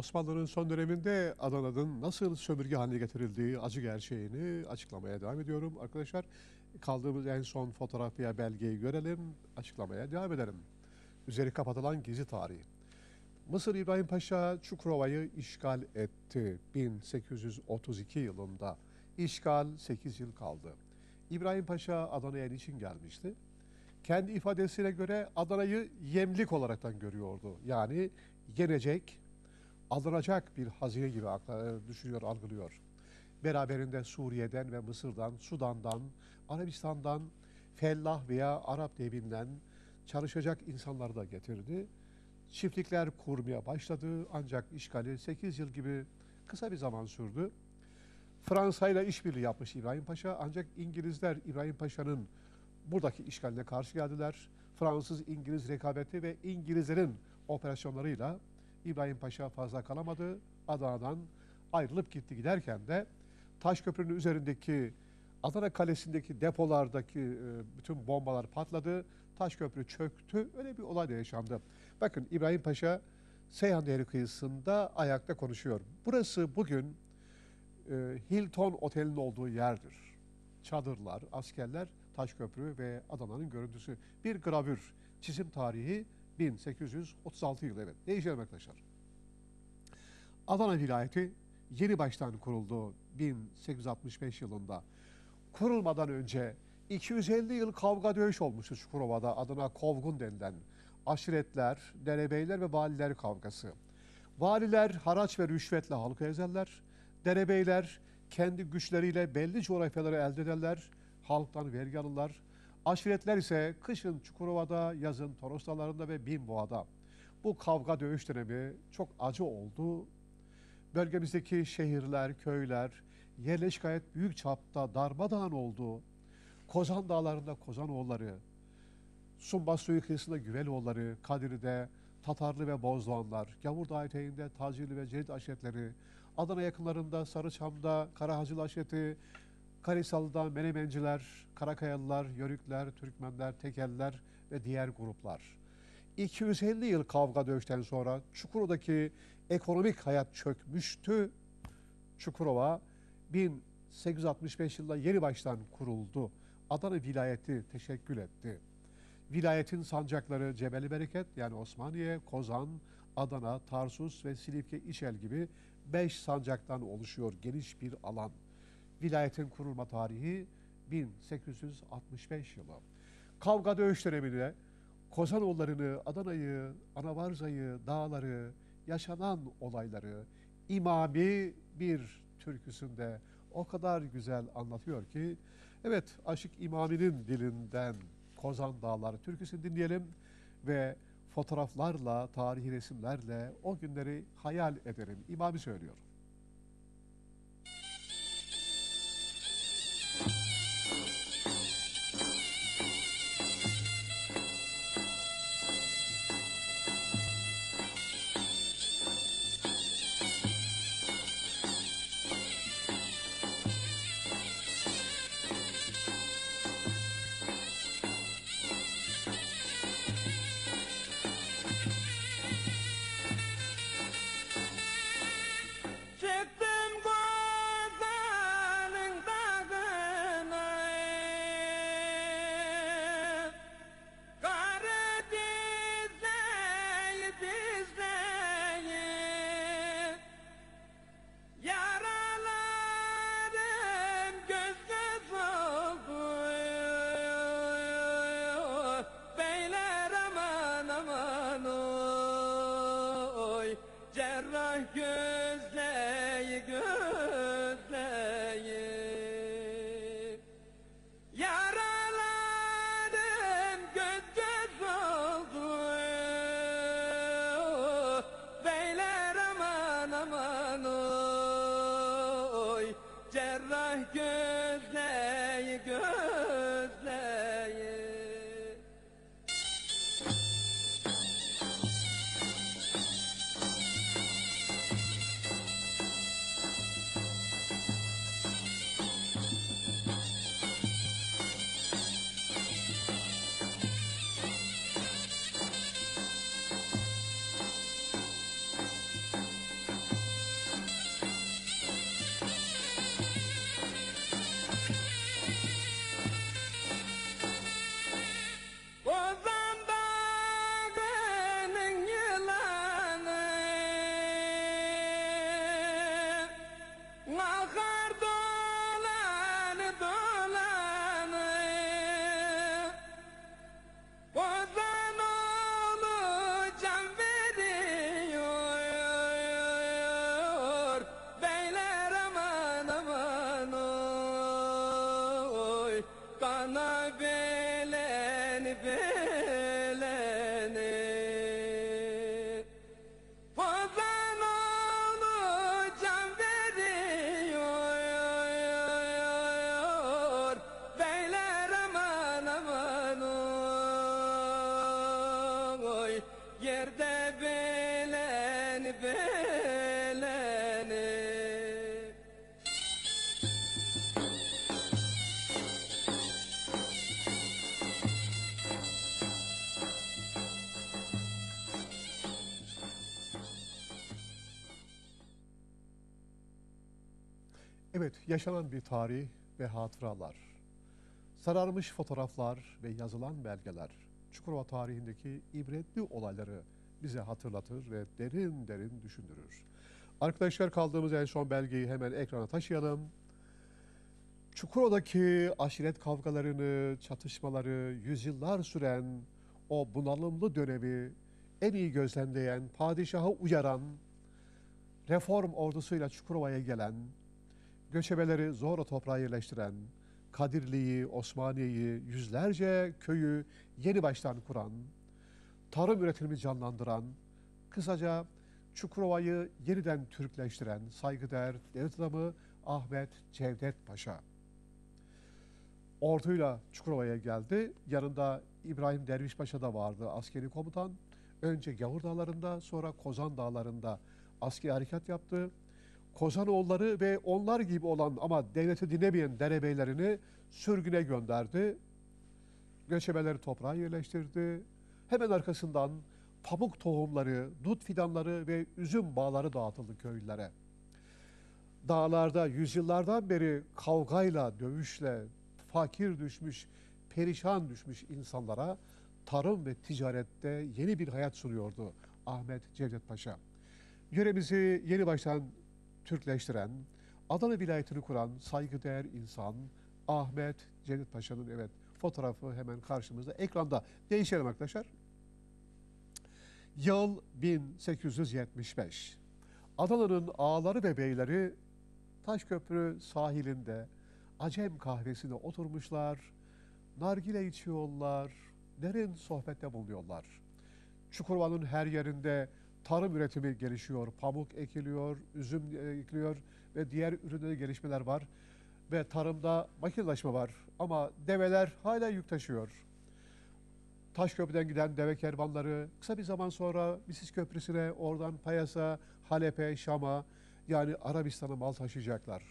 Osmanlı'nın son döneminde Adana'nın nasıl sömürge haline getirildiği acı gerçeğini açıklamaya devam ediyorum. Arkadaşlar kaldığımız en son fotoğraf belgeyi görelim, açıklamaya devam edelim. Üzeri kapatılan gizli tarihi. Mısır İbrahim Paşa Çukurova'yı işgal etti 1832 yılında. İşgal 8 yıl kaldı. İbrahim Paşa Adana'ya niçin gelmişti? Kendi ifadesine göre Adana'yı yemlik olaraktan görüyordu. Yani yenecek, alınacak bir hazine gibi akla, düşünüyor, algılıyor. Beraberinde Suriye'den ve Mısır'dan, Sudan'dan, Arabistan'dan, fellah veya Arap devinden çalışacak insanları da getirdi. Çiftlikler kurmaya başladı ancak işgali 8 yıl gibi kısa bir zaman sürdü. Fransa ile işbirliği yapmış İbrahim Paşa ancak İngilizler İbrahim Paşa'nın buradaki işgaline karşı geldiler. Fransız-İngiliz rekabeti ve İngilizlerin operasyonlarıyla İbrahim Paşa fazla kalamadı. Adana'dan ayrılıp gitti giderken de Taşköprü'nün üzerindeki Adana Kalesi'ndeki depolardaki e, bütün bombalar patladı. Taşköprü çöktü. Öyle bir olay da yaşandı. Bakın İbrahim Paşa Seyhan Nehri kıyısında ayakta konuşuyor. Burası bugün Hilton Otel'in olduğu yerdir. Çadırlar, askerler, Taşköprü ve Adana'nın görüntüsü. Bir gravür, çizim tarihi 1836 yılı evet. Değişelim arkadaşlar. Adana vilayeti yeni baştan kuruldu 1865 yılında. Kurulmadan önce 250 yıl kavga dövüş olmuştu Çukurova'da adına kovgun denilen aşiretler, derebeyler ve valiler kavgası. Valiler haraç ve rüşvetle halkı ezerler. Derebeyler kendi güçleriyle belli coğrafyaları elde ederler. Halktan vergi alırlar. Aşiretler ise kışın Çukurova'da, yazın Toros Dağları'nda ve Binboğa'da. Bu kavga dövüş dönemi çok acı oldu. Bölgemizdeki şehirler, köyler, yerleşik hayat büyük çapta darmadağın oldu. Kozan Dağları'nda Kozanoğulları, Sumbas suyu kıyısında Güveloğulları, Kadirli'de Tatarlı ve Bozdoğanlar, Gavurdağ eteğinde Tacirli ve Cerit aşiretleri, Adana yakınlarında Sarıçam'da Karahacılı aşireti, Karisalı'da Menemenciler, Karakayalılar, Yörükler, Türkmenler, Tekeller ve diğer gruplar. 250 yıl kavga dövüşten sonra Çukurova'daki ekonomik hayat çökmüştü. Çukurova 1865 yılında yeni baştan kuruldu. Adana vilayeti teşekkül etti. Vilayetin sancakları Cebeli Bereket yani Osmaniye, Kozan, Adana, Tarsus ve Silifke İçel gibi beş sancaktan oluşuyor geniş bir alan. Vilayetin kurulma tarihi 1865 yılı. Kavga dövüş döneminde Kozanoğullarını, Adana'yı, Anavarza'yı, dağları, yaşanan olayları İmami bir türküsünde o kadar güzel anlatıyor ki evet Aşık İmami'nin dilinden Kozan Dağları türküsünü dinleyelim ve fotoğraflarla, tarihi resimlerle o günleri hayal edelim. İmami söylüyor. Yerde belen belenip Evet, yaşanan bir tarih ve hatıralar. Sararmış fotoğraflar ve yazılan belgeler Çukurova tarihindeki ibretli olayları bize hatırlatır ve derin derin düşündürür. Arkadaşlar kaldığımız en son belgeyi hemen ekrana taşıyalım. Çukurova'daki aşiret kavgalarını, çatışmaları, yüzyıllar süren o bunalımlı dönemi en iyi gözlemleyen, padişaha uyaran, reform ordusuyla Çukurova'ya gelen, göçebeleri zorla toprağa yerleştiren, Kadirli'yi, Osmaniye'yi, yüzlerce köyü yeni baştan kuran, tarım üretimini canlandıran, kısaca Çukurova'yı yeniden Türkleştiren saygıdeğer devlet adamı Ahmet Cevdet Paşa. Orduyla Çukurova'ya geldi. Yanında İbrahim Derviş Paşa da vardı askeri komutan. Önce Gavur Dağları'nda sonra Kozan Dağları'nda askeri harekat yaptı. Kozanoğulları ve onlar gibi olan ama devleti dinlemeyen derebeylerini sürgüne gönderdi. Göçebeleri toprağa yerleştirdi. Hemen arkasından pamuk tohumları, dut fidanları ve üzüm bağları dağıtıldı köylülere. Dağlarda yüzyıllardan beri kavgayla, dövüşle fakir düşmüş, perişan düşmüş insanlara tarım ve ticarette yeni bir hayat sunuyordu Ahmet Cevdet Paşa. Yöremizi yeni baştan Türkleştiren, Adana vilayetini kuran saygıdeğer insan Ahmet Cevdet Paşa'nın evet fotoğrafı hemen karşımızda ekranda. Değişelim arkadaşlar. Yıl 1875. Adana'nın ağaları ve beyleri Taşköprü sahilinde Acem kahvesine oturmuşlar, nargile içiyorlar, derin sohbette bulunuyorlar. Çukurova'nın her yerinde tarım üretimi gelişiyor, pamuk ekiliyor, üzüm ekiliyor ve diğer ürünlerde gelişmeler var. Ve tarımda makinelaşma var ama develer hala yük taşıyor. Taşköprü'den giden deve kervanları kısa bir zaman sonra Misis Köprüsü'ne, oradan Payas'a, Halep'e, Şam'a yani Arabistan'a mal taşıyacaklar.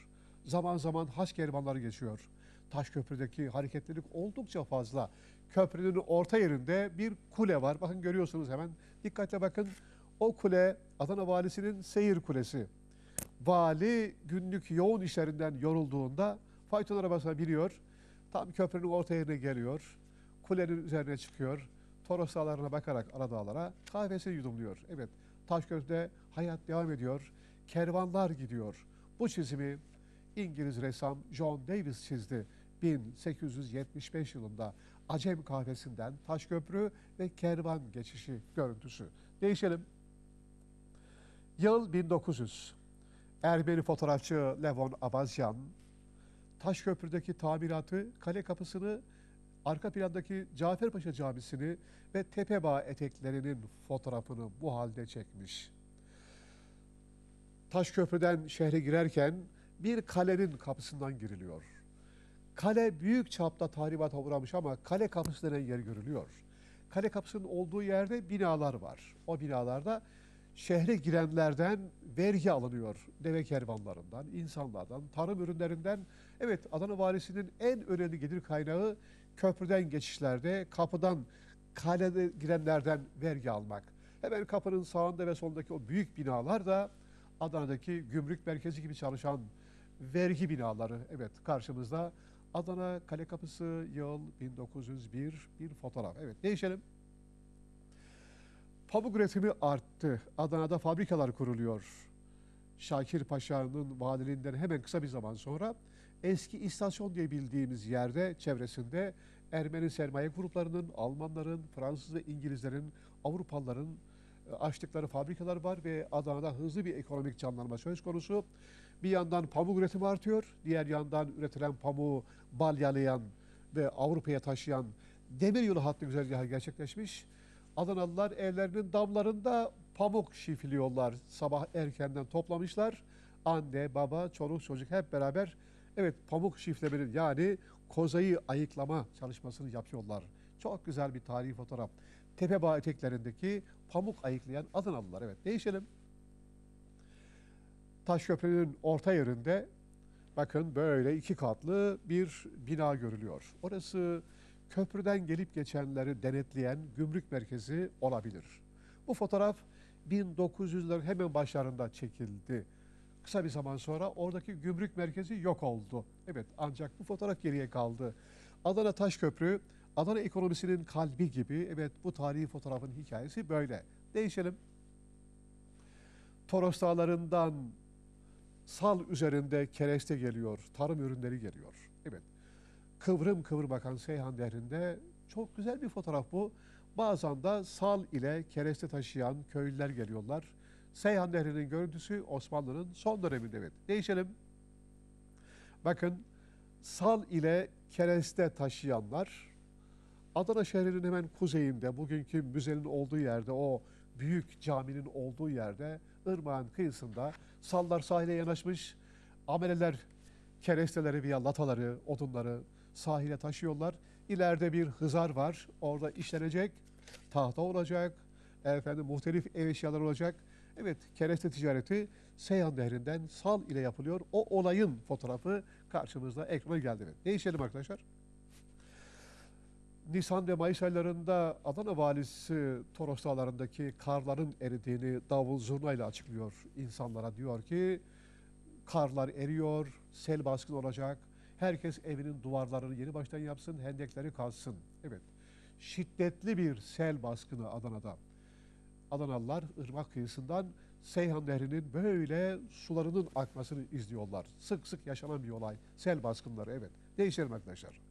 Zaman zaman haç kervanları geçiyor. Taşköprü'deki hareketlilik oldukça fazla. Köprünün orta yerinde bir kule var. Bakın görüyorsunuz hemen. Dikkatle bakın. O kule Adana Valisi'nin seyir kulesi. Vali günlük yoğun işlerinden yorulduğunda fayton arabasına biniyor. Tam köprünün orta yerine geliyor. Kulenin üzerine çıkıyor. Toros dağlarına bakarak ara dağlara kahvesini yudumluyor. Evet Taşköprü'de hayat devam ediyor. Kervanlar gidiyor. Bu çizimi İngiliz ressam John Davis çizdi 1875 yılında Acem kahvesinden Taşköprü ve kervan geçişi görüntüsü. Değişelim. Yıl 1900. Ermeni fotoğrafçı Levon Abazyan Taşköprü'deki tamiratı, kale kapısını, arka plandaki Caferpaşa Camisi'ni ve Tepebağ eteklerinin fotoğrafını bu halde çekmiş. Taşköprü'den şehre girerken bir kalenin kapısından giriliyor. Kale büyük çapta tahribata uğramış ama kale kapısı denen yer görülüyor. Kale kapısının olduğu yerde binalar var. O binalarda şehre girenlerden vergi alınıyor. Deve kervanlarından, insanlardan, tarım ürünlerinden. Evet Adana Valisi'nin en önemli gelir kaynağı köprüden geçişlerde, kapıdan, kalede girenlerden vergi almak. Hemen kapının sağında ve solundaki o büyük binalar da Adana'daki gümrük merkezi gibi çalışan vergi binaları. Evet karşımızda Adana Kale Kapısı yıl 1901 bir fotoğraf. Evet değişelim. Pamuk üretimi arttı. Adana'da fabrikalar kuruluyor. Şakir Paşa'nın valiliğinden hemen kısa bir zaman sonra eski istasyon diye bildiğimiz yerde çevresinde Ermeni sermaye gruplarının, Almanların, Fransız ve İngilizlerin, Avrupalıların e, açtıkları fabrikalar var ve Adana'da hızlı bir ekonomik canlanma söz konusu. Bir yandan pamuk üretimi artıyor, diğer yandan üretilen pamuğu balyalayan ve Avrupa'ya taşıyan demiryolu hattı güzergahı gerçekleşmiş. Adanalılar evlerinin damlarında pamuk şifliyorlar. Sabah erkenden toplamışlar. Anne, baba, çoluk, çocuk hep beraber evet pamuk şiflemenin yani kozayı ayıklama çalışmasını yapıyorlar. Çok güzel bir tarihi fotoğraf. Tepebağ eteklerindeki pamuk ayıklayan Adanalılar. Evet değişelim. Taşköprünün orta yerinde bakın böyle iki katlı bir bina görülüyor. Orası köprüden gelip geçenleri denetleyen gümrük merkezi olabilir. Bu fotoğraf 1900'lerin hemen başlarında çekildi. kısa bir zaman sonra oradaki gümrük merkezi yok oldu. Evet ancak bu fotoğraf geriye kaldı. Adana Taşköprü, Adana ekonomisinin kalbi gibi. Evet bu tarihi fotoğrafın hikayesi böyle. Değişelim. Toros Dağları'ndan sal üzerinde kereste geliyor, tarım ürünleri geliyor. Evet. Kıvrım kıvır bakan Seyhan Nehri'nde çok güzel bir fotoğraf bu. Bazen de sal ile kereste taşıyan köylüler geliyorlar. Seyhan Nehri'nin görüntüsü Osmanlı'nın son döneminde evet. Değişelim. Bakın sal ile kereste taşıyanlar Adana şehrinin hemen kuzeyinde bugünkü müzenin olduğu yerde o büyük caminin olduğu yerde ırmağın kıyısında sallar sahile yanaşmış ameleler keresteleri veya lataları, odunları sahile taşıyorlar. İleride bir hızar var. Orada işlenecek, tahta olacak, efendim muhtelif ev eşyaları olacak. Evet, kereste ticareti Seyhan Nehri'nden sal ile yapılıyor. O olayın fotoğrafı karşımızda ekrana geldi. Evet. Değişelim arkadaşlar. Nisan ve Mayıs aylarında Adana valisi Toros Dağları'ndaki karların eridiğini davul zurnayla açıklıyor insanlara. Diyor ki karlar eriyor, sel baskın olacak. Herkes evinin duvarlarını yeni baştan yapsın, hendekleri kazsın. Evet, şiddetli bir sel baskını Adana'da. Adanalılar ırmak kıyısından Seyhan Nehri'nin böyle sularının akmasını izliyorlar. Sık sık yaşanan bir olay. Sel baskınları evet. Değişelim arkadaşlar.